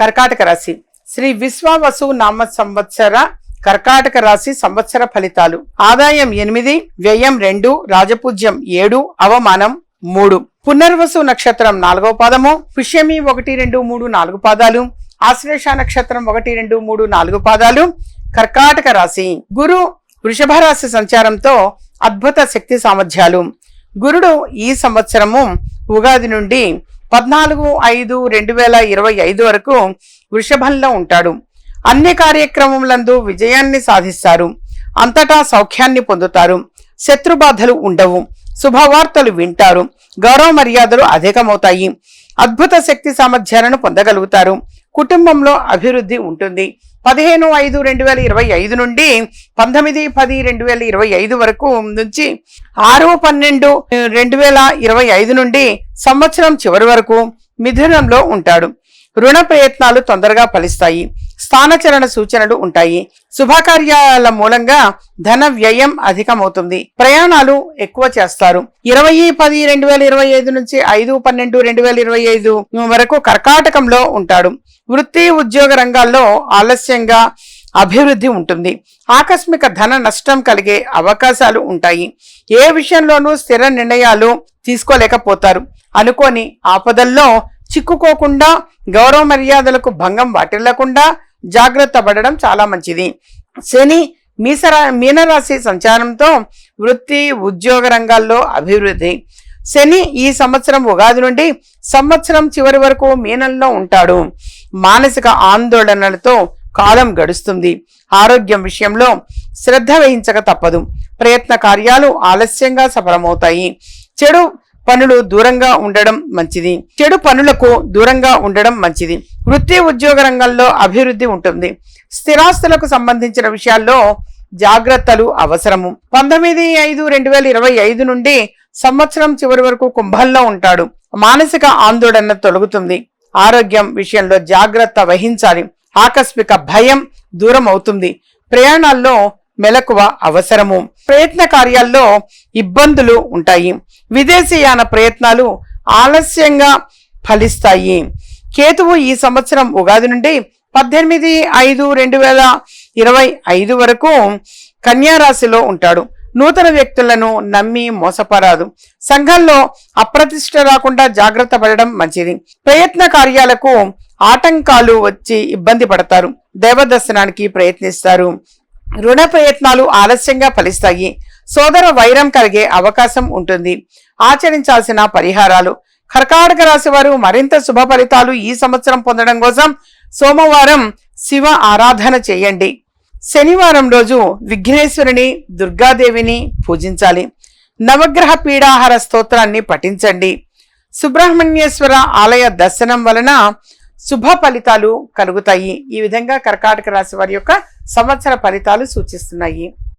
కర్కాటక రాశి. శ్రీ విశ్వావసు నామ సంవత్సర కర్కాటక రాశి సంవత్సర ఫలితాలు. ఆదాయం ఎనిమిది వ్యయం రెండు రాజపూజ్యం ఏడు అవమానం మూడు. పునర్వసు నక్షత్రం నాలుగో పాదము. పుష్యమి ఒకటి రెండు మూడు నాలుగు పాదాలు. ఆశ్లేష నక్షత్రం ఒకటి రెండు మూడు నాలుగు పాదాలు. కర్కాటక రాశి. గురు వృషభ రాశి సంచారంతో అద్భుత శక్తి సామర్థ్యాలు. గురుడు ఈ సంవత్సరము ఉగాది నుండి పద్నాలుగు ఐదు రెండు వేల ఇరవై ఐదు వరకు వృషభంలో ఉంటాడు. అన్ని కార్యక్రమములందు విజయాన్ని సాధిస్తారు. అంతటా సౌఖ్యాన్ని పొందుతారు. శత్రుబాధలు ఉండవు. శుభవార్తలు వింటారు. గౌరవ మర్యాదలు అధికమవుతాయి. అద్భుత శక్తి సామర్థ్యాలను పొందగలుగుతారు. కుటుంబంలో అభివృద్ధి ఉంటుంది. పదిహేను ఐదు రెండు వేల ఇరవై ఐదు నుండి పంతొమ్మిది పది రెండు వేల ఇరవై ఐదు వరకు నుంచి ఆరు పన్నెండు రెండు వేల ఇరవై ఐదు నుండి సంవత్సరం చివరి వరకు మిథునంలో ఉంటాడు. రుణ ప్రయత్నాలు తొందరగా ఫలిస్తాయి. స్థానచలన సూచనలు ఉంటాయి. శుభకార్యాల మూలంగా ధన వ్యయం అధికమవుతుంది. ప్రయాణాలు ఎక్కువ చేస్తారు. ఇరవై పది రెండు వేల ఇరవై ఐదు నుంచి ఐదు పన్నెండు రెండు వేల ఇరవై ఐదు వరకు కర్కాటకంలో ఉంటాడు. వృత్తి ఉద్యోగ రంగాల్లో ఆలస్యంగా అభివృద్ధి ఉంటుంది. ఆకస్మిక ధన నష్టం కలిగే అవకాశాలు ఉంటాయి. ఏ విషయంలోనూ స్థిర నిర్ణయాలు తీసుకోలేకపోతారు. అనుకోని ఆపదల్లో చిక్కుకోకుండా గౌరవ మర్యాదలకు భంగం వాటిల్లకుండా జాగ్రత్త పడడం చాలా మంచిది. శని మీసరా మీనరాశి సంచారంతో వృత్తి ఉద్యోగ రంగాల్లో అభివృద్ధి. శని ఈ సంవత్సరం ఉగాది నుండి సంవత్సరం చివరి వరకు మీనంలో ఉంటాడు. మానసిక ఆందోళనలతో కాలం గడుస్తుంది. ఆరోగ్యం విషయంలో శ్రద్ధ వహించక తప్పదు. ప్రయత్న కార్యాలు ఆలస్యంగా సఫలమవుతాయి. చెడు పనులు దూరంగా ఉండడం మంచిది. చెడు పనులకు దూరంగా ఉండడం మంచిది. వృత్తి ఉద్యోగ రంగంలో అభివృద్ధి ఉంటుంది. స్థిరాస్తులకు సంబంధించిన విషయాల్లో జాగ్రత్తలు అవసరము. పంతొమ్మిది ఐదు రెండు వేల ఇరవై ఐదు నుండి సంవత్సరం చివరి వరకు కుంభంలో ఉంటాడు. మానసిక ఆందోళన తొలగుతుంది. ఆరోగ్యం విషయంలో జాగ్రత్త వహించాలి. ఆకస్మిక భయం దూరం అవుతుంది. ప్రయాణాల్లో మెలకువ అవసరము. ప్రయత్న కార్యాల్లో ఇబ్బందులు ఉంటాయి. విదేశీయాన ప్రయత్నాలు ఆలస్యంగా ఫలిస్తాయి. కేతువు ఈ సంవత్సరం ఉగాది నుండి పద్దెనిమిది ఐదు రెండు వేల ఇరవై ఐదు వరకు కన్యారాశిలో ఉంటాడు. నూతన వ్యక్తులను నమ్మి మోసపరాదు. సంఘంలో అప్రతిష్ట రాకుండా జాగ్రత్త పడడం మంచిది. ప్రయత్న కార్యాలకు ఆటంకాలు వచ్చి ఇబ్బంది పడతారు. దేవదర్శనానికి ప్రయత్నిస్తారు. రుణ ప్రయత్నాలు ఆలస్యంగా ఫలిస్తాయి. సోదర వైరం కలిగే అవకాశం ఉంటుంది. ఆచరించాల్సిన పరిహారాలు కర్కాటక రాశి వారు మరింత శుభ ఫలితాలు ఈ సంవత్సరం పొందడం కోసం సోమవారం శివ ఆరాధన చేయండి. శనివారం రోజు విఘ్నేశ్వరుని దుర్గాదేవిని పూజించాలి. నవగ్రహ పీడాహార స్తోత్రాన్ని పఠించండి. సుబ్రహ్మణ్యేశ్వర ఆలయ దర్శనం వలన శుభ ఫలితాలు కలుగుతాయి. ఈ విధంగా కర్కాటక రాశి వారి యొక్క సంవత్సర ఫలితాలు సూచిస్తున్నాయి.